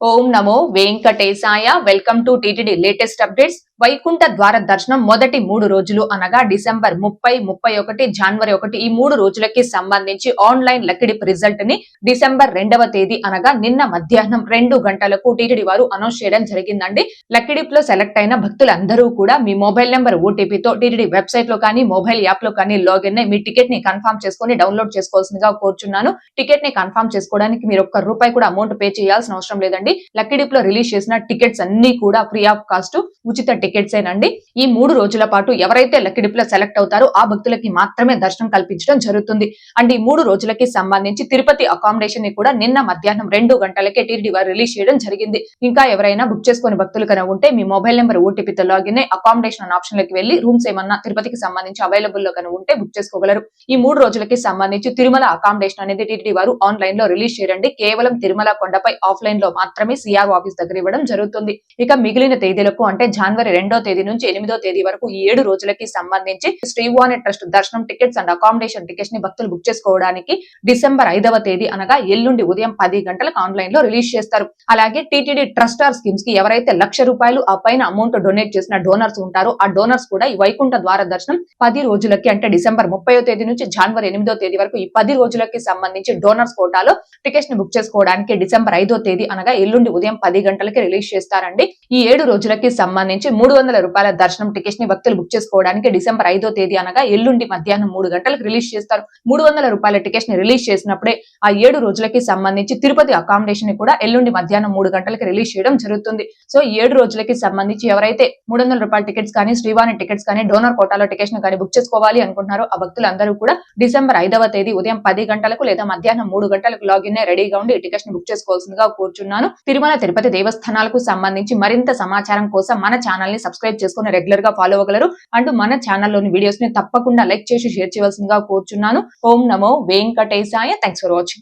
ఓం నమో వెంకటేశాయ. Welcome to TTD latest updates Vaikuntha ద్వార దర్శనం మొదటి మూడు రోజులు అనగా డిసెంబర్ ముప్పై ముప్పై ఒకటి జనవరి ఒకటి ఈ మూడు రోజులకి సంబంధించి ఆన్లైన్ లక్కిడిప్ రిజల్ట్ని డిసెంబర్ రెండవ తేదీ అనగా నిన్న మధ్యాహ్నం రెండు గంటలకు టీటీడీ వారు అనౌన్స్ చేయడం జరిగిందండి. లెక్కిడిప్లో సెలెక్ట్ అయిన భక్తులందరూ కూడా మీ మొబైల్ నెంబర్ ఓటీపీతో టీటీడీ వెబ్సైట్లో కానీ మొబైల్ యాప్లో కానీ లాగిన్ అయి మీ టికెట్ని కన్ఫర్మ్ చేసుకొని డౌన్లోడ్ చేసుకోవాల్సిందిగా కోరుచున్నాను. టికెట్ని కన్ఫర్మ్ చేసుకోవడానికి మీరు ఒక్క రూపాయి కూడా అమౌంట్ పే చేయాల్సిన అవసరం లేదండి. లక్కీడిప్లో రిలీజ్ చేసిన టికెట్స్ అన్ని కూడా ఫ్రీ ఆఫ్ కాస్ట్ ఉచిత టికెట్స్ ఏనండి. ఈ మూడు రోజుల పాటు ఎవరైతే లక్కీ సెలెక్ట్ అవుతారో ఆ భక్తులకి మాత్రమే దర్శనం కల్పించడం జరుగుతుంది. అండ్ ఈ మూడు రోజులకి సంబంధించి తిరుపతి అకామిడేషన్ని కూడా నిన్న మధ్యాహ్నం రెండు గంటలకే టీడీ వారు రిలీజ్ చేయడం జరిగింది. ఇంకా ఎవరైనా బుక్ చేసుకుని భక్తులు కనుక ఉంటే మీ మొబైల్ నెంబర్ ఓటీపీతో లాగిన్ అకామిడేషన్ అనే ఆప్షన్ లకి వెళ్ళి రూమ్స్ ఏమన్నా తిరుపతికి సంబంధించి అవైలబుల్లో కనుక ఉంటే బుక్ చేసుకోగలరు. ఈ మూడు రోజులకి సంబంధించి తిరుమల అకామిడేషన్ అనేది టీటీడీ వారు ఆన్లైన్లో రిలీజ్ చేయండి కేవలం తిరుమల కొండపై ఆఫ్లైన్లో మాత్రమే సిఆర్ ఆఫీస్ దగ్గర ఇవ్వడం జరుగుతుంది. ఇక మిగిలిన తేదీలకు అంటే జనవరి రెండో తేదీ నుంచి ఎనిమిదో తేదీ వరకు ఈ ఏడు రోజులకి సంబంధించి శ్రీవాణి ట్రస్ట్ దర్శనం టికెట్స్ అండ్ అకామిడేషన్ టికెట్స్ని భక్తులు బుక్ చేసుకోవడానికి డిసెంబర్ ఐదవ తేదీ అనగా ఎల్లుండి ఉదయం పది గంటలకు ఆన్లైన్లో రిలీజ్ చేస్తారు. అలాగే టీటీడీ ట్రస్టార్ స్కీమ్స్కి ఎవరైతే లక్ష రూపాయలు ఆ పైన అమౌంట్ డొనేట్ చేసిన డోనర్స్ ఉంటారో ఆ డోనర్స్ కూడా ఈ వైకుంఠ ద్వార దర్శనం పది రోజులకి అంటే డిసెంబర్ ముప్పై తేదీ నుంచి జనవరి ఎనిమిదో తేదీ వరకు ఈ పది రోజులకి సంబంధించి డోనర్స్ కోటాలో టికెట్స్ని బుక్ చేసుకోవడానికి డిసెంబర్ ఐదో తేదీ అనగా ఎల్లుండి ఉదయం పది గంటలకి రిలీజ్ చేస్తారండి. ఈ ఏడు రోజులకి సంబంధించి మూడు వందల రూపాయల దర్శనం టికెట్స్ని భక్తులు బుక్ చేసుకోవడానికి డిసెంబర్ ఐదో తేదీ అనగా ఎల్లుండి మధ్యాహ్నం మూడు గంటలకు రిలీజ్ చేస్తారు. మూడు వందల రూపాయల టికెట్స్ని రిలీజ్ చేసినప్పుడే ఆ ఏడు రోజులకి సంబంధించి తిరుపతి అకామిడేషన్ని కూడా ఎల్లుండి మధ్యాహ్నం మూడు గంటలకు రిలీజ్ చేయడం జరుగుతుంది. సో ఏడు రోజులకి సంబంధించి ఎవరైతే మూడు వందల రూపాయల టికెట్స్ కానీ శ్రీవాణి టికెట్స్ కానీ డోనర్ కోటాలో టికెట్స్ని కానీ బుక్ చేసుకోవాలి అనుకుంటున్నారో ఆ భక్తులందరూ కూడా డిసెంబర్ ఐదవ తేదీ ఉదయం పది గంటలకు లేదా మధ్యాహ్నం మూడు గంటలకు లాగిన్ రెడీగా ఉండి టికెట్స్ని బుక్ చేసుకోవాల్సిందిగా కూర్చున్నాను. తిరుమల తిరుపతి దేవస్థానాలకు సంబంధించి మరింత సమాచారం కోసం మన ఛానల్ని సబ్స్క్రైబ్ చేసుకుని రెగ్యులర్గా ఫాలో అవ్వగలరు. అండ్ మన ఛానల్లోని వీడియోస్ని తప్పకుండా లైక్ చేసి షేర్ చేయవలసిందిగా కోరుచున్నాను. ఓం నమో వెంకటేశాయ. Thanks for watching